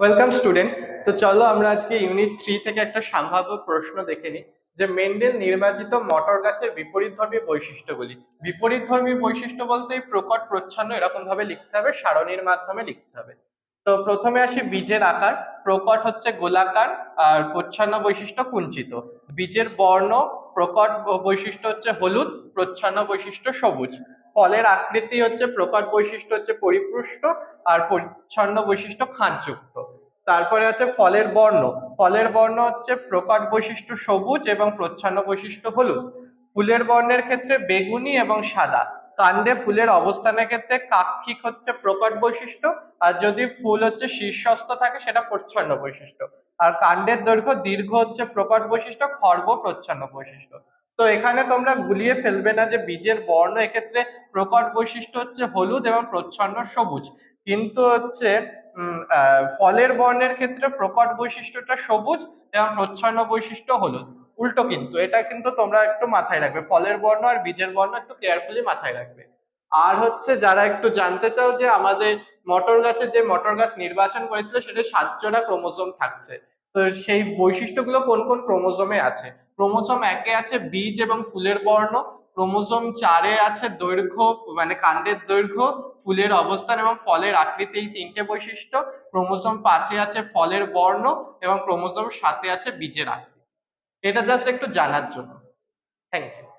Welcome student তো চলো আমরা আজকে ইউনিট থ্রি থেকে একটা সম্ভাব্য প্রশ্ন দেখে নিই, যে মেন্ডেল নির্বাচিত মটর গাছের বিপরীতধর্মী বৈশিষ্ট্যগুলি। বিপরীতধর্মী বৈশিষ্ট্য বলতে প্রকট, প্রচ্ছন্ন এরকম ভাবে লিখতে হবে, সারণীর মাধ্যমে লিখতে হবে। তো প্রথমে আসি বীজের আকার। প্রকট হচ্ছে গোলাকার, আর প্রচ্ছন্ন বৈশিষ্ট্য কুঞ্চিত। বীজের বর্ণ, প্রকট বৈশিষ্ট্য হচ্ছে হলুদ, প্রচ্ছন্ন বৈশিষ্ট্য সবুজ। ফলের আকৃতি হচ্ছে প্রকট বৈশিষ্ট্য হচ্ছে পরিপুষ্ট আর পরিচ্ছন্ন বৈশিষ্ট্য খাঁজযুক্ত। তারপরে আছে ফলের বর্ণ। ফলের বর্ণ হচ্ছে প্রকট বৈশিষ্ট্য সবুজ এবং প্রচ্ছন্ন বৈশিষ্ট্য হলুদ। ফুলের বর্ণের ক্ষেত্রে বেগুনি এবং সাদা। কাণ্ডে ফুলের অবস্থানের ক্ষেত্রে কাক্ষিক হচ্ছে প্রকট বৈশিষ্ট্য আর যদি ফুল হচ্ছে শীর্ষস্থ থাকে সেটা প্রচ্ছন্ন বৈশিষ্ট্য। আর কাণ্ডের দৈর্ঘ্য দীর্ঘ হচ্ছে প্রকট বৈশিষ্ট্য, খর্ব প্রচ্ছন্ন বৈশিষ্ট্য। তো এখানে তোমরা গুলিয়ে ফেলবে না যে বীজের বর্ণ, এক্ষেত্রে প্রকট বৈশিষ্ট্য হচ্ছে হলুদ এবং প্রচ্ছন্ন সবুজ। কিন্তু হচ্ছে ফলের বর্ণের ক্ষেত্রে প্রকট বৈশিষ্ট্যটা সবুজ এবং প্রচ্ছন্ন বৈশিষ্ট্য হলুদ। উল্টো কিন্তু, এটা কিন্তু তোমরা একটু মাথায় রাখবে। ফলের বর্ণ আর বীজের বর্ণ একটু কেয়ারফুলি মাথায় রাখবে। আর হচ্ছে, যারা একটু জানতে চাও যে আমাদের মটর গাছে যে মটর গাছ নির্বাচন করেছিল, সেটা সাতজোড়া ক্রোমোজোম থাকছে। তো সেই বৈশিষ্ট্যগুলো কোন কোন ক্রোমোজোমে আছে? ক্রোমোজোম একে আছে বীজ এবং ফুলের বর্ণ, ক্রোমোজোম চারে আছে দৈর্ঘ্য মানে কাণ্ডের দৈর্ঘ্য, ফুলের অবস্থান এবং ফলের আকৃতি, এই তিনটে বৈশিষ্ট্য। ক্রোমোজোম পাঁচে আছে ফলের বর্ণ এবং ক্রোমোজোম সাতে আছে বীজের আকৃতি। এটা জাস্ট একটু জানার জন্য। Thank you